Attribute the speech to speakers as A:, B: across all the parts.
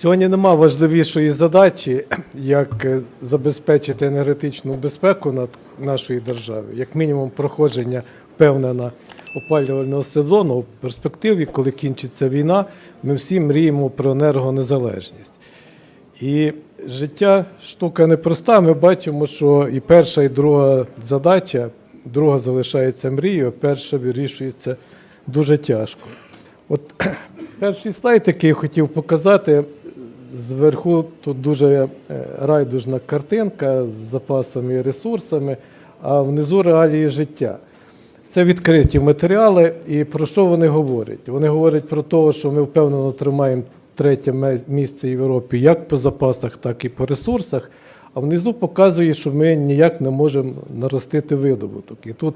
A: Сьогодні нема важливішої задачі, як е, забезпечити енергетичну безпеку над нашої держави, як мінімум проходження впевнена опалювального сезону. У перспективі, коли кінчиться війна, ми всі мріємо про енергонезалежність. І життя штука непроста. Ми бачимо, що і перша, і друга задача, друга залишається мрією, а перша вирішується дуже тяжко. От перший слайд, який я хотів показати, зверху тут дуже е, райдужна картинка з запасами і ресурсами, а внизу реалії життя. Це відкриті матеріали, і про що вони говорять? Вони говорять про те, що ми впевнено тримаємо третє місце в Європі як по запасах, так і по ресурсах. А внизу показує, що ми ніяк не можемо наростити видобуток. І тут,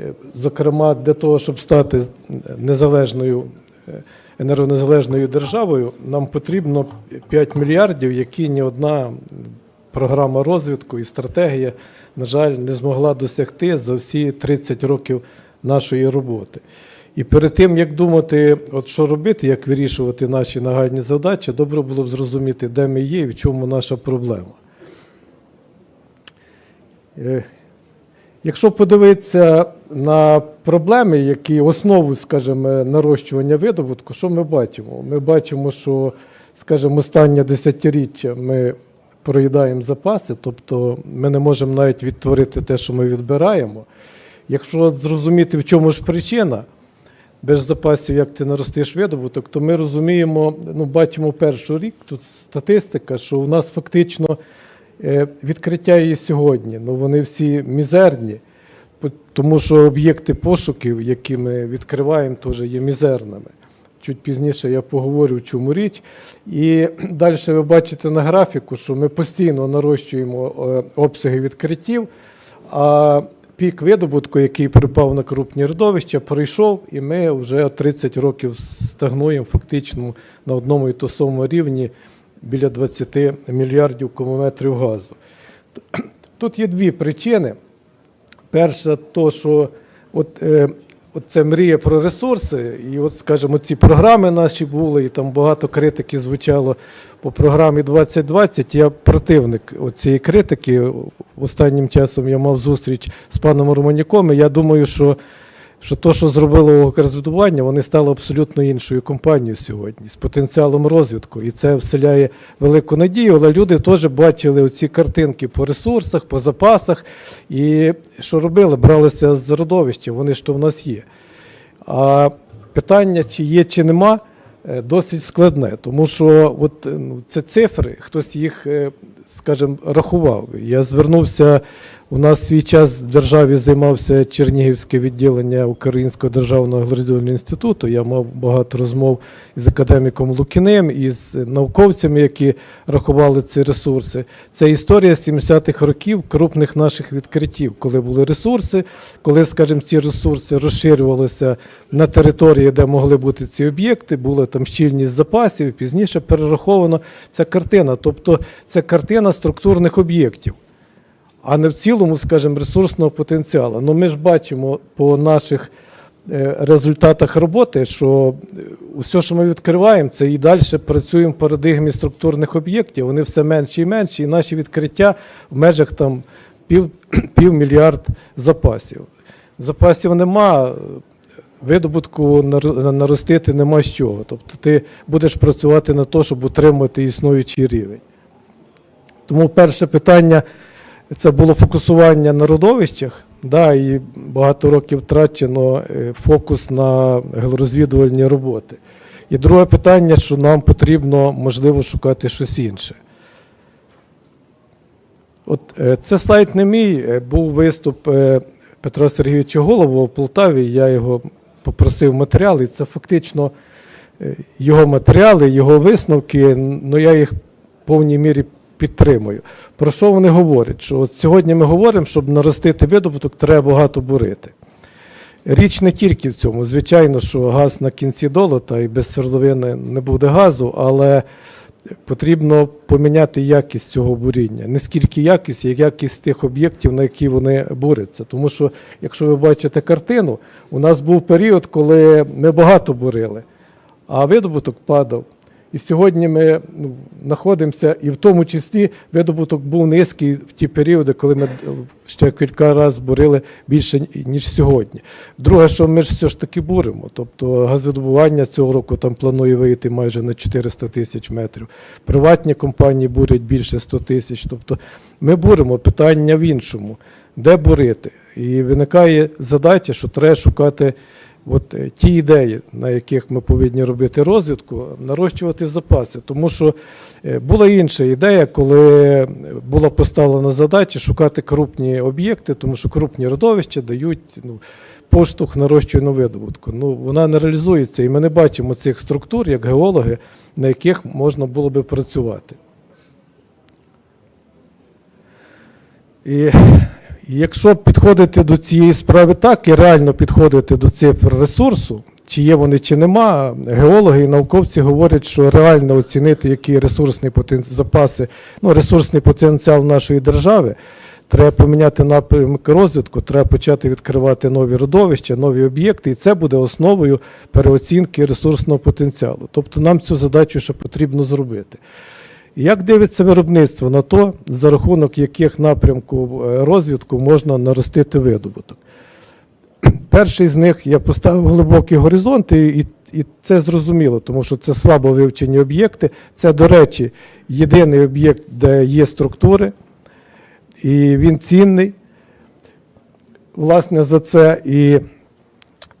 A: е, зокрема, для того, щоб стати незалежною е, енергонезалежною державою, нам потрібно 5 мільярдів, які ні одна програма розвитку і стратегія, на жаль, не змогла досягти за всі 30 років нашої роботи. І перед тим, як думати, от що робити, як вирішувати наші нагальні задачі, добре було б зрозуміти, де ми є і в чому наша проблема. Е, Якщо подивитися на проблеми, які основу, скажімо, нарощування видобутку, що ми бачимо? Ми бачимо, що, скажімо, останнє десятиріччя ми проїдаємо запаси, тобто ми не можемо навіть відтворити те, що ми відбираємо. Якщо зрозуміти, в чому ж причина, без запасів, як ти наростиш видобуток, то ми розуміємо, ну, бачимо перший рік, тут статистика, що у нас фактично е, відкриття є сьогодні, ну вони всі мізерні, тому що об'єкти пошуків, які ми відкриваємо, теж є мізерними. Чуть пізніше я поговорю, в чому річ. І далі ви бачите на графіку, що ми постійно нарощуємо е, обсяги відкриттів, а пік видобутку, який припав на крупні родовища, пройшов, і ми вже 30 років стагнуємо фактично на одному і тому самому рівні біля 20 мільярдів кубометрів газу. Тут є дві причини. Перша, то, що от, е, от це мрія про ресурси, і от, скажімо, ці програми наші були, і там багато критики звучало по програмі 2020. Я противник цієї критики. Останнім часом я мав зустріч з паном Романюком, і я думаю, що що то, що зробило Укрзбудування, вони стали абсолютно іншою компанією сьогодні з потенціалом розвитку. І це вселяє велику надію. Але люди теж бачили оці картинки по ресурсах, по запасах. І що робили? Бралися з родовища, вони то в нас є. А питання, чи є, чи нема, досить складне, тому що от, е, ну, це цифри, хтось їх, е, скажімо, рахував. Я звернувся, у нас свій час в державі займався Чернігівське відділення Українського державного аграризувального інституту. Я мав багато розмов із академіком Лукіним, із науковцями, які рахували ці ресурси. Це історія 70-х років крупних наших відкриттів, коли були ресурси, коли, скажімо, ці ресурси розширювалися на території, де могли бути ці об'єкти, була там щільність запасів, пізніше перераховано ця картина. Тобто це картина структурних об'єктів, а не в цілому, скажімо, ресурсного потенціалу. Ну ми ж бачимо по наших е, результатах роботи, що все, що ми відкриваємо, це і далі працюємо в парадигмі структурних об'єктів. Вони все менші і менші, і наші відкриття в межах там пів, півмільярд запасів. Запасів нема, видобутку наростити нема з чого. Тобто ти будеш працювати на те, щоб утримувати існуючий рівень. Тому перше питання це було фокусування на родовищах. Да, і багато років втрачено е, фокус на розвідувальні роботи. І друге питання, що нам потрібно, можливо, шукати щось інше. От е, це слайд не мій, е, був виступ Петра Сергійовича Голова в Полтаві. Я його попросив матеріали. Це фактично е, його матеріали, його висновки. Ну я їх в повній мірі підтримую. Про що вони говорять? Що от сьогодні ми говоримо, щоб наростити видобуток, треба багато бурити. Річ не тільки в цьому. Звичайно, що газ на кінці долота і без свердловини не буде газу, але потрібно поміняти якість цього буріння. Не скільки якість, як якість тих об'єктів, на які вони борються. Тому що, якщо ви бачите картину, у нас був період, коли ми багато бурили, а видобуток падав. І сьогодні ми ну, знаходимося, і в тому числі видобуток був низький в ті періоди, коли ми е, ще кілька разів бурили більше, ніж сьогодні. Друге, що ми ж все ж таки буримо. Тобто газодобування цього року там планує вийти майже на 400 тисяч метрів. Приватні компанії бурять більше 100 тисяч. Тобто ми буримо питання в іншому, де бурити. І виникає задача, що треба шукати от е, ті ідеї, на яких ми повинні робити розвідку, нарощувати запаси. Тому що е, була інша ідея, коли була поставлена задача шукати крупні об'єкти, тому що крупні родовища дають ну, поштовх нарощувальну видобутку. Ну, вона не реалізується, і ми не бачимо цих структур, як геологи, на яких можна було би працювати. І якщо підходити до цієї справи так і реально підходити до цифр ресурсу, чи є вони, чи нема, геологи і науковці говорять, що реально оцінити, який ресурсний потен... запаси, ну, ресурсний потенціал нашої держави, треба поміняти напрямок розвитку, треба почати відкривати нові родовища, нові об'єкти, і це буде основою переоцінки ресурсного потенціалу. Тобто нам цю задачу ще потрібно зробити. Як дивиться виробництво на то, за рахунок яких напрямку е, розвитку можна наростити видобуток? Перший з них я поставив глибокі горизонти, і, і це зрозуміло, тому що це слабо вивчені об'єкти. Це, до речі, єдиний об'єкт, де є структури, і він цінний, власне, за це. І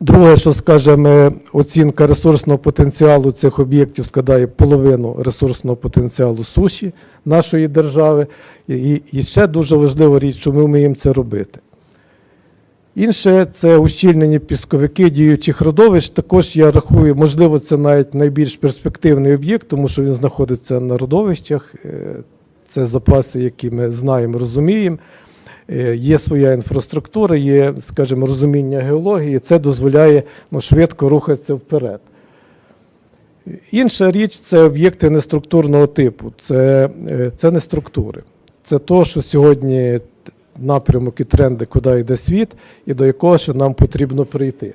A: Друге, що скажемо, оцінка ресурсного потенціалу цих об'єктів складає половину ресурсного потенціалу суші нашої держави. І, ще дуже важлива річ, що ми вміємо це робити. Інше це ущільнені пісковики діючих родовищ. Також я рахую, можливо, це навіть найбільш перспективний об'єкт, тому що він знаходиться на родовищах. Е, Це запаси, які ми знаємо, розуміємо. Е, Є своя інфраструктура, є, скажімо, розуміння геології, це дозволяє ну, швидко рухатися вперед. Інша річ це об'єкти неструктурного типу, це, е, це не структури. Це то, що сьогодні напрямок і тренди, куди йде світ, і до якого ще нам потрібно прийти.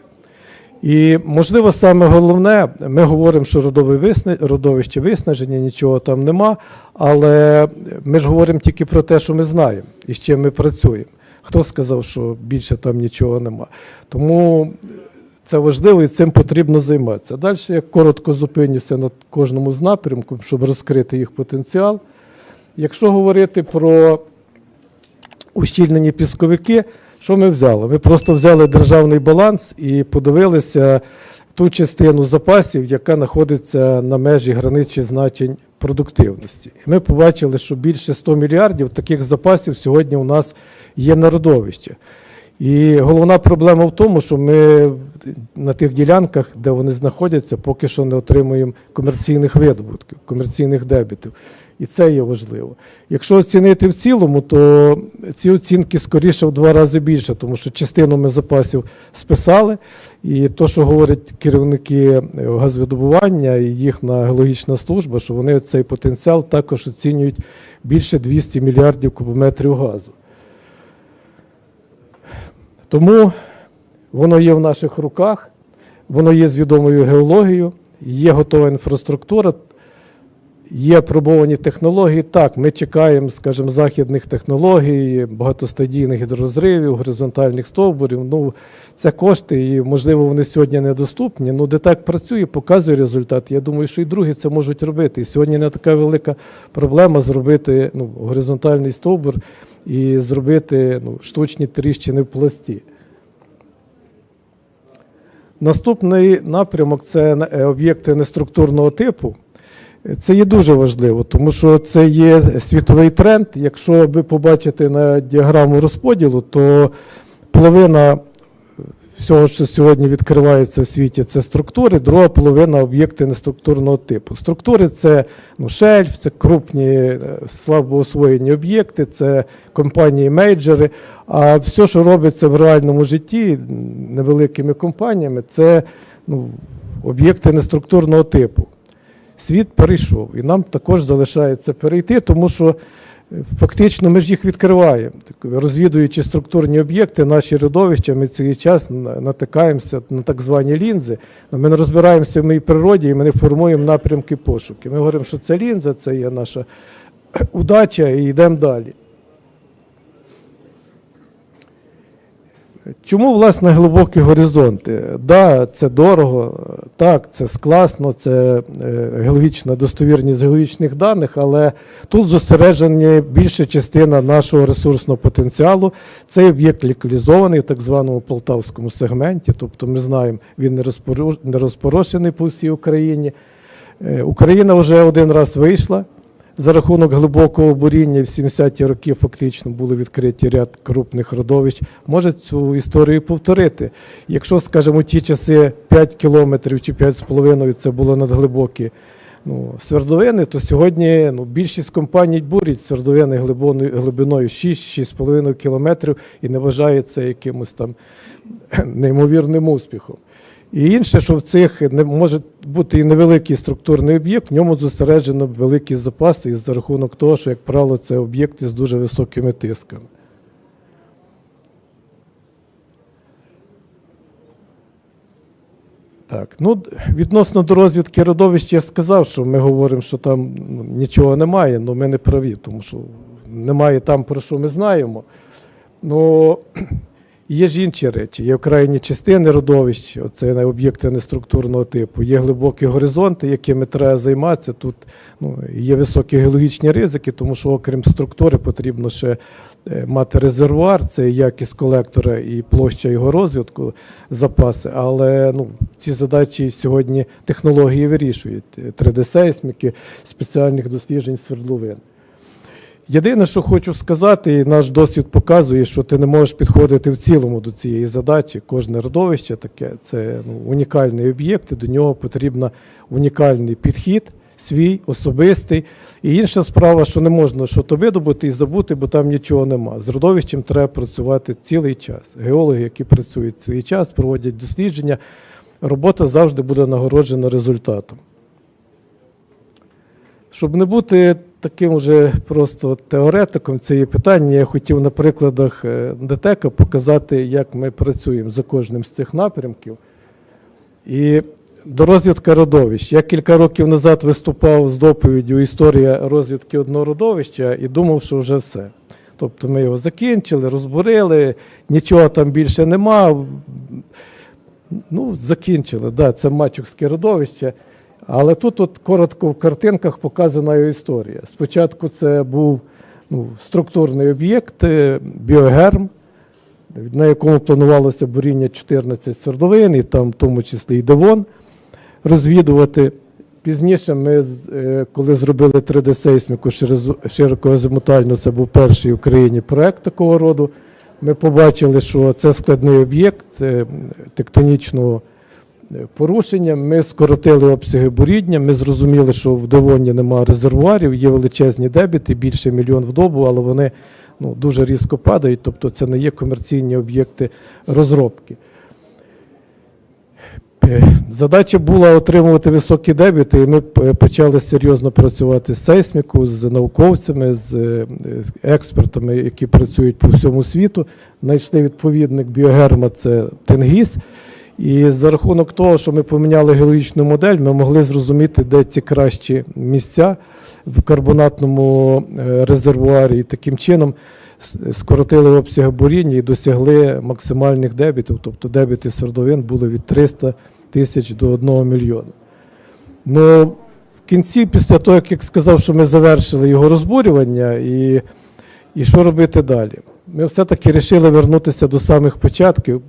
A: І, можливо, саме головне, ми говоримо, що родове висна... родовище виснаження, нічого там нема, але ми ж говоримо тільки про те, що ми знаємо і з чим ми працюємо. Хто сказав, що більше там нічого нема. Тому це важливо і цим потрібно займатися. Далі я коротко зупинюся на кожному з напрямків, щоб розкрити їх потенціал. Якщо говорити про ущільнені пісковики, що ми взяли? Ми просто взяли державний баланс і подивилися ту частину запасів, яка знаходиться на межі граничних значень продуктивності. І ми побачили, що більше 100 мільярдів таких запасів сьогодні у нас є на родовищах. І головна проблема в тому, що ми на тих ділянках, де вони знаходяться, поки що не отримуємо комерційних видобутків, комерційних дебітів. І це є важливо. Якщо оцінити в цілому, то ці оцінки скоріше в два рази більше, тому що частину ми запасів списали, і то, що говорять керівники газовидобування і їхня геологічна служба, що вони цей потенціал також оцінюють більше 200 мільярдів кубометрів газу. Тому воно є в наших руках, воно є з відомою геологією, є готова інфраструктура, є пробовані технології. Так, ми чекаємо, скажімо, західних технологій, багатостадійних гідрозривів, горизонтальних стовбурів. Ну, це кошти, і, можливо, вони сьогодні недоступні. Ну, де так працює, показує результат. Я думаю, що і другі це можуть робити. І сьогодні не така велика проблема зробити ну, горизонтальний стовбур і зробити ну, штучні тріщини в пласті. Наступний напрямок це е, об'єкти неструктурного типу. Це є дуже важливо, тому що це є світовий тренд. Якщо ви побачите на діаграму розподілу, то половина всього, що сьогодні відкривається в світі, це структури, друга половина об'єкти неструктурного типу. Структури це ну, шельф, це крупні е, слабоосвоєні об'єкти, це компанії-мейджори. А все, що робиться в реальному житті невеликими компаніями, це ну, об'єкти неструктурного типу. Світ перейшов, і нам також залишається перейти, тому що Фактично, ми ж їх відкриваємо. Розвідуючи структурні об'єкти, наші родовища, ми цей час натикаємося на так звані лінзи. Ми не розбираємося в моїй природі і ми не формуємо напрямки пошуки. Ми говоримо, що це лінза, це є наша удача, і йдемо далі. Чому, власне, глибокі горизонти? Да, це дорого, так, це складно, це е, геологічна достовірність геологічних даних, але тут зосереджена більша частина нашого ресурсного потенціалу. Цей об'єкт локалізований в так званому полтавському сегменті, тобто ми знаємо, він не розпорошений по всій Україні. Е, Україна вже один раз вийшла за рахунок глибокого буріння в 70-ті роки фактично були відкриті ряд крупних родовищ. Може цю історію повторити. Якщо, скажімо, ті часи 5 кілометрів чи 5,5 це було надглибокі ну, свердловини, то сьогодні ну, більшість компаній бурять свердловини глибиною, глибиною 6-6,5 кілометрів і не вважає це якимось там неймовірним успіхом. І інше, що в цих може бути і невеликий структурний об'єкт, в ньому зосереджено великі запаси, і за рахунок того, що, як правило, це об'єкти з дуже високими тисками. Так, ну відносно до розвідки родовищ, я сказав, що ми говоримо, що там ну, нічого немає, але ми не праві, тому що немає там, про що ми знаємо. Ну, Є ж інші речі, є окраїні частини родовищ, це об'єкти неструктурного типу, є глибокі горизонти, якими треба займатися. Тут ну, є високі геологічні ризики, тому що, окрім структури, потрібно ще е, мати резервуар, це якість колектора і площа його розвитку, запаси. Але ну, ці задачі сьогодні технології вирішують. 3D-сейсміки, спеціальних досліджень свердловин. Єдине, що хочу сказати, і наш досвід показує, що ти не можеш підходити в цілому до цієї задачі. Кожне родовище таке це ну, унікальний об'єкт, і до нього потрібен унікальний підхід, свій, особистий. І інша справа, що не можна що-то видобути і забути, бо там нічого нема. З родовищем треба працювати цілий час. Геологи, які працюють цілий час, проводять дослідження, робота завжди буде нагороджена результатом. Щоб не бути таким вже просто теоретиком цієї питання, я хотів на прикладах е, ДТЕКа показати, як ми працюємо за кожним з цих напрямків. І до розвідки родовищ. Я кілька років назад виступав з доповіддю Історія розвідки одного родовища і думав, що вже все. Тобто ми його закінчили, розбурили, нічого там більше нема. Ну, закінчили. Да, це Мачухське родовище. Але тут от коротко в картинках показана його історія. Спочатку це був ну, структурний об'єкт, е, біогерм, на якому планувалося буріння 14 свердловин, і там в тому числі і Девон розвідувати. Пізніше ми, е, коли зробили 3D-сейсміку широкоазимутально, це був перший в Україні проект такого роду. Ми побачили, що це складний об'єкт тектонічного е, порушення. Ми скоротили обсяги буріння. Ми зрозуміли, що в Девоні немає резервуарів, є величезні дебіти, більше мільйон в добу, але вони ну, дуже різко падають, тобто це не є комерційні об'єкти розробки. Е, Задача була отримувати високі дебіти, і ми почали серйозно працювати з сейсміку, з науковцями, з е, експертами, які працюють по всьому світу. Знайшли відповідник біогерма це Тенгіс. І за рахунок того, що ми поміняли геологічну модель, ми могли зрозуміти, де ці кращі місця в карбонатному е, резервуарі. І таким чином скоротили обсяги буріння і досягли максимальних дебітів. Тобто дебіти свердловин були від 300 тисяч до 1 мільйона. Ну, в кінці, після того, як я сказав, що ми завершили його розбурювання, і, і що робити далі? Ми все-таки вирішили вернутися до самих початків,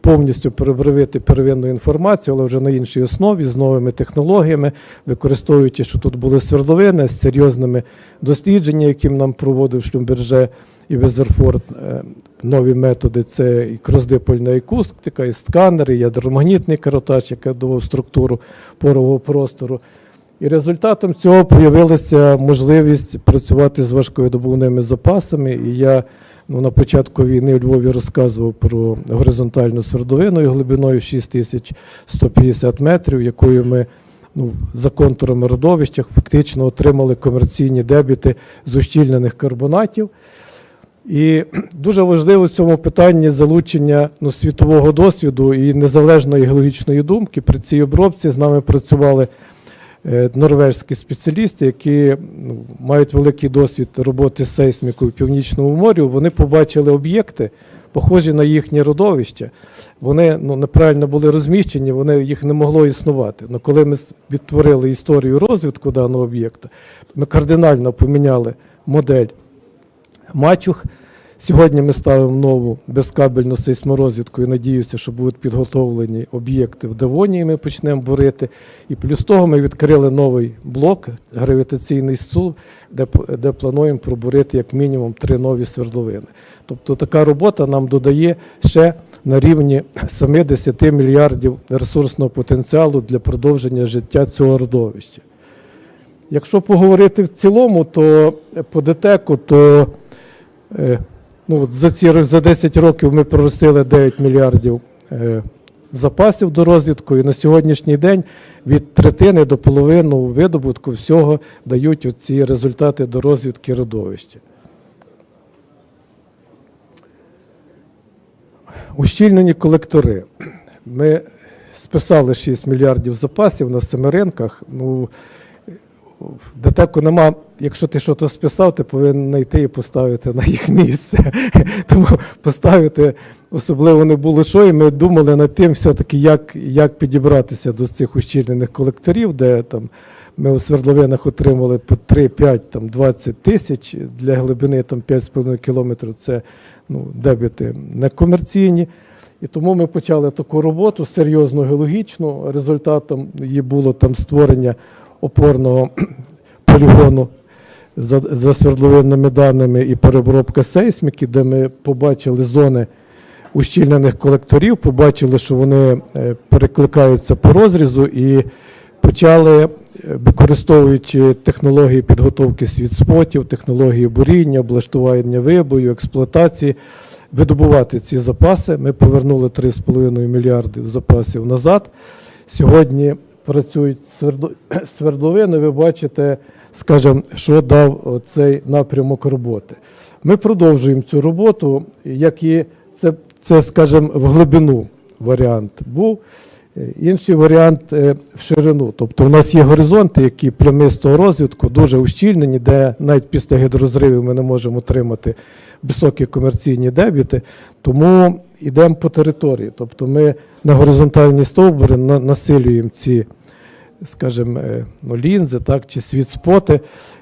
A: повністю перебривити первинну інформацію, але вже на іншій основі, з новими технологіями, використовуючи, що тут були свердловини з серйозними дослідженнями, які нам проводив Шлюмберже і Везерфорд. Е, Нові методи це і кроздипольна акустика, і сканери, і ядромагнітний каротач, який давав структуру порового простору. І результатом цього з'явилася можливість працювати з важковидобувними запасами. І я ну, на початку війни у Львові розказував про горизонтальну свердловину глибиною 6150 метрів, якою ми ну, за контурами родовищах, фактично отримали комерційні дебіти з ущільнених карбонатів. І дуже важливо в цьому питанні залучення ну, світового досвіду і незалежної геологічної думки. При цій обробці з нами працювали норвежські спеціалісти, які ну, мають великий досвід роботи з сейсмікою в Північному морі. Вони побачили об'єкти, похожі на їхнє родовище. Вони ну, неправильно були розміщені, вони, їх не могло існувати. Но коли ми відтворили історію розвитку даного об'єкта, ми кардинально поміняли модель Мачух. Сьогодні ми ставимо нову безкабельну сейсморозвідку і надіюся, що будуть підготовлені об'єкти в Девоні, і ми почнемо бурити. І плюс того ми відкрили новий блок, гравітаційний стул, де, де плануємо пробурити як мінімум три нові свердловини. Тобто така робота нам додає ще на рівні 70 мільярдів ресурсного потенціалу для продовження життя цього родовища. Якщо поговорити в цілому, то по ДТЕКу, то е, ну, от за, ці, за 10 років ми проростили 9 мільярдів е, запасів до розвідку, і на сьогоднішній день від третини до половини видобутку всього дають ці результати до розвідки родовища. Ущільнені колектори. Ми списали 6 мільярдів запасів на семи ринках. Ну, в ДТЕКу нема, якщо ти щось списав, ти повинен знайти і поставити на їх місце. Тому поставити особливо не було що, і ми думали над тим, все-таки, як, як підібратися до цих ущільнених колекторів, де там ми у свердловинах отримали по 3, 5, там 20 тисяч для глибини там 5,5 кілометрів. Це ну, дебіти некомерційні. І тому ми почали таку роботу серйозну геологічну. Результатом її було там створення опорного полігону за, за свердловинними даними і переробка сейсміки, де ми побачили зони ущільнених колекторів, побачили, що вони е, перекликаються по розрізу і почали, е, використовуючи технології підготовки світспотів, технології буріння, облаштування вибою, експлуатації, видобувати ці запаси. Ми повернули 3,5 мільярди запасів назад. Сьогодні працюють свердло- свердловини. Ви бачите, скажімо, що дав цей напрямок роботи. Ми продовжуємо цю роботу, як і це, це скажімо, в глибину варіант був. Інший варіант е, в ширину. Тобто у нас є горизонти, які плямистого розвитку, дуже ущільнені, де навіть після гідрозривів ми не можемо отримати високі комерційні дебіти. Тому йдемо по території. Тобто ми на горизонтальні стовбури насилюємо ці, скажімо, е, ну, лінзи так, чи світспоти,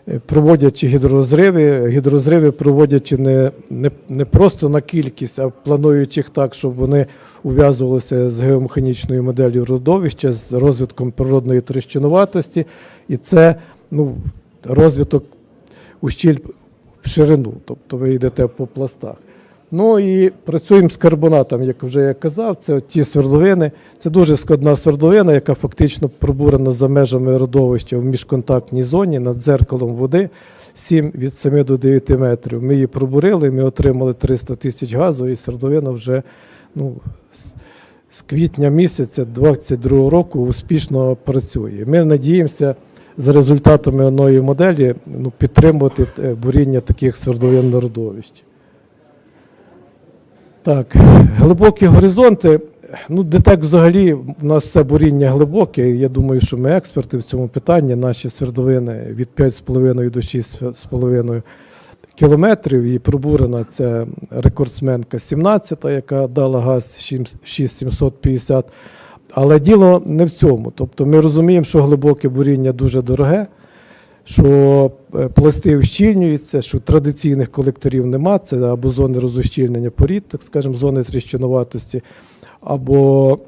A: е, проводячи гідрозриви. Гідрозриви проводячи не, не, не просто на кількість, а плануючи їх так, щоб вони ув'язувалися з геомеханічною моделлю родовища, з розвитком природної трещинуватості. І це ну, розвиток ущіль в ширину, тобто ви йдете по пластах. Ну і працюємо з карбонатом, як вже я казав, це от ті свердловини. Це дуже складна свердловина, яка фактично пробурена за межами родовища в міжконтактній зоні над дзеркалом води 7 від 7 до 9 метрів. Ми її пробурили, ми отримали 300 тисяч газу, і свердловина вже ну, з, квітня місяця 2022 року успішно працює. Ми надіємося за результатами одної моделі ну, підтримувати е, буріння таких свердловин на родовищі. Так, глибокі горизонти. Ну, ДТЕК взагалі у нас все буріння глибоке. Я думаю, що ми експерти в цьому питанні. Наші свердловини від 5,5 до 6,5 кілометрів. І пробурена це рекордсменка 17, яка дала газ 6750. Але діло не в цьому. Тобто ми розуміємо, що глибоке буріння дуже дороге, що е, пласти ущільнюються, що традиційних колекторів нема, це або зони розущільнення порід, так скажемо, зони тріщинуватості, або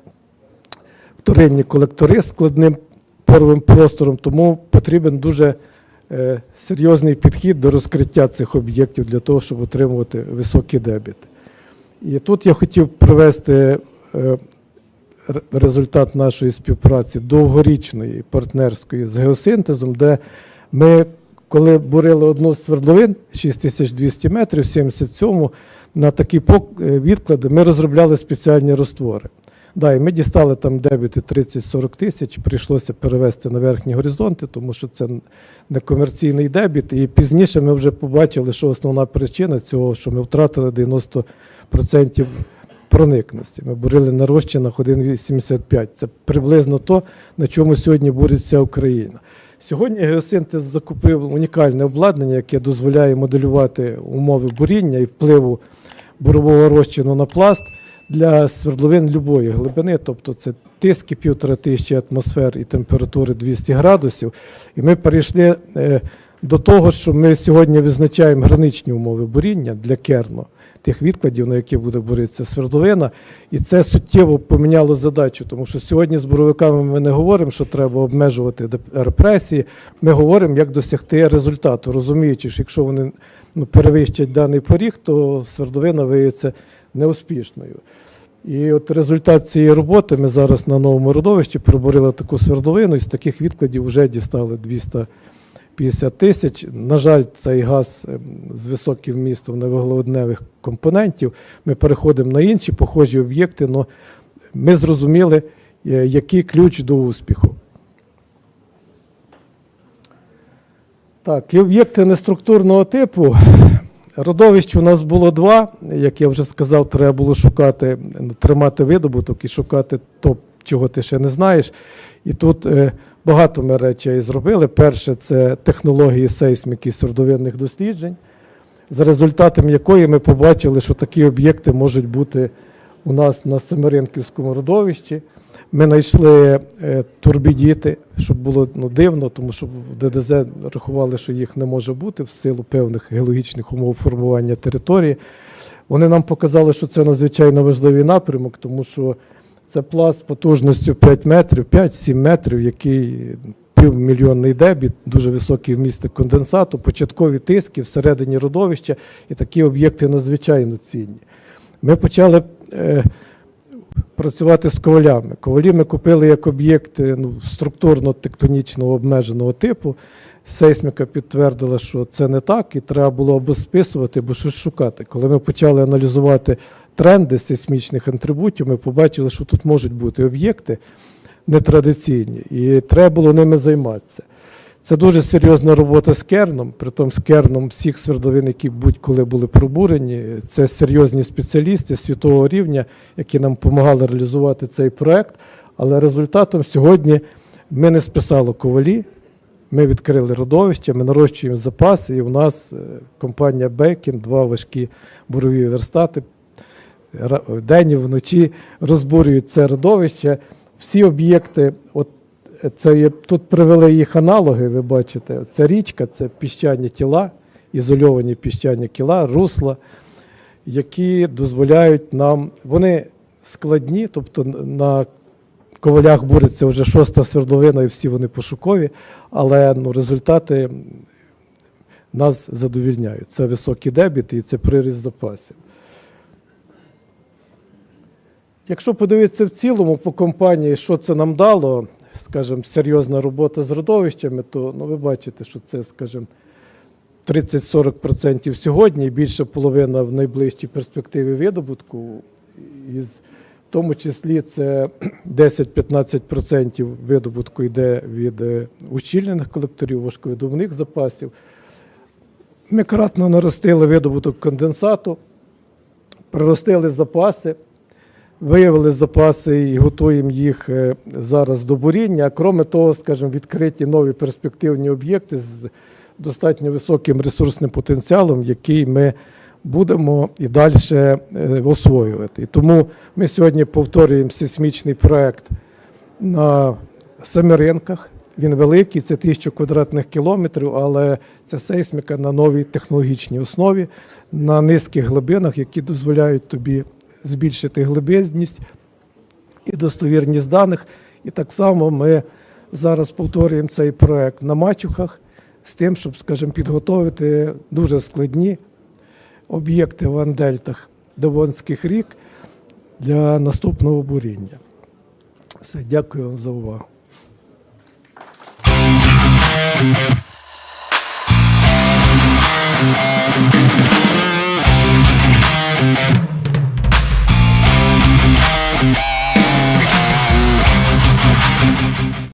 A: вторинні колектори з складним поровим простором, тому потрібен дуже е, серйозний підхід до розкриття цих об'єктів для того, щоб отримувати високі дебіти. І тут я хотів привести е, результат нашої співпраці довгорічної партнерської з геосинтезом, де ми, коли бурили одну з свердловин 6200 метрів, 77-му, на такі е, відклади, ми розробляли спеціальні роствори. Да, і ми дістали там дебіти 30-40 тисяч, прийшлося перевести на верхні горизонти, тому що це не комерційний дебіт. І пізніше ми вже побачили, що основна причина цього, що ми втратили 90% проникності. Ми бурили на розчинах 1,85. Це приблизно то, на чому сьогодні бурить вся Україна. Сьогодні геосинтез закупив унікальне обладнання, яке дозволяє моделювати умови буріння і впливу бурового розчину на пласт для свердловин любої глибини, тобто це тиски півтора тисячі атмосфер і температури 200 градусів. І ми перейшли е, до того, що ми сьогодні визначаємо граничні умови буріння для керну, тих відкладів, на які буде буритися свердловина. І це суттєво поміняло задачу, тому що сьогодні з буровиками ми не говоримо, що треба обмежувати репресії. Ми говоримо, як досягти результату, розуміючи, що якщо вони ну, перевищать даний поріг, то свердловина виявиться неуспішною. І от результат цієї роботи ми зараз на новому родовищі пробурили таку свердловину, і з таких відкладів вже дістали 250 тисяч. На жаль, цей газ ем, з високим вмістом невуглеводневих компонентів. Ми переходимо на інші похожі об'єкти, але ми зрозуміли, е, який ключ до успіху. Так, і об'єкти неструктурного типу. Родовищ у нас було два. Як я вже сказав, треба було шукати, тримати видобуток і шукати то, чого ти ще не знаєш. І тут е, багато ми речей зробили. Перше, це технології сейсміки свердовинних досліджень, за результатом якої ми побачили, що такі об'єкти можуть бути у нас на Семеренківському родовищі. Ми знайшли е, турбідіти, щоб було ну, дивно, тому що в ДДЗ рахували, що їх не може бути в силу певних геологічних умов формування території. Вони нам показали, що це надзвичайно важливий напрямок, тому що це пласт потужністю 5 метрів, 5-7 метрів, який півмільйонний дебіт, дуже високий вмісти конденсату, початкові тиски всередині родовища, і такі об'єкти надзвичайно цінні. Ми почали е, працювати з ковалями. Ковалі ми купили як об'єкти ну, структурно-тектонічного обмеженого типу. Сейсміка підтвердила, що це не так, і треба було або списувати, або щось шукати. Коли ми почали аналізувати тренди сейсмічних атрибутів, ми побачили, що тут можуть бути об'єкти нетрадиційні, і треба було ними займатися. Це дуже серйозна робота з керном, притом з керном всіх свердловин, які будь-коли були пробурені. Це серйозні спеціалісти світового рівня, які нам допомагали реалізувати цей проект. Але результатом сьогодні ми не списали ковалі, ми відкрили родовище, ми нарощуємо запаси, і у нас е, компанія Бекін, два важкі бурові верстати вдень і вночі розбурюють це родовище. Всі об'єкти, от це є, тут привели їх аналоги, ви бачите, це річка, це піщані тіла, ізольовані піщані тіла, русла, які дозволяють нам, вони складні, тобто на ковалях буриться вже шоста свердловина, і всі вони пошукові, але ну, результати нас задовільняють. Це високі дебіти і це приріст запасів. Якщо подивитися в цілому по компанії, що це нам дало, скажімо, серйозна робота з родовищами, то ну, ви бачите, що це, скажімо, 30-40% сьогодні і більше половина в найближчій перспективі видобутку. Із, в тому числі це 10-15% видобутку йде від е, ущільнених колекторів важковидобувних запасів. Ми кратно наростили видобуток конденсату, приростили запаси, виявили запаси і готуємо їх е, зараз до буріння. А крім того, скажімо, відкриті нові перспективні об'єкти з достатньо високим ресурсним потенціалом, який ми будемо і далі е, освоювати. І тому ми сьогодні повторюємо сейсмічний проект на Семеренках. Він великий, це тисячу квадратних кілометрів, але це сейсміка на новій технологічній основі, на низьких глибинах, які дозволяють тобі збільшити глибинність і достовірність даних. І так само ми зараз повторюємо цей проект на Мачухах з тим, щоб, скажімо, підготовити дуже складні об'єкти в андельтах Девонських рік для наступного буріння. Все, дякую вам за увагу. Thank you.